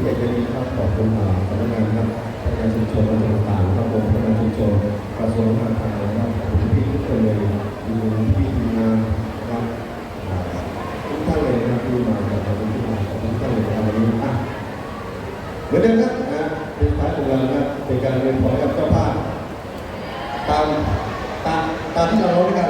เกียรตินี้ครับขอบคุณสพนักงานครับพนักงานชุมชนต่างๆครับผมพนักงานชุมชนกระทรวงการคลังครับผมพี่ทุกคนเลยคุพี่ทีมงานครับทุกท่านเลยนะครับที่มาจากทุกที่มาขอบคุกท่านเลยในวันนี้อะเหมือนเดิมครับนะเป็นท้ายของเราครับเป็นการเรียนขอให้กับเจ้าภาพตามตามตามที่เราเล่าด้กัน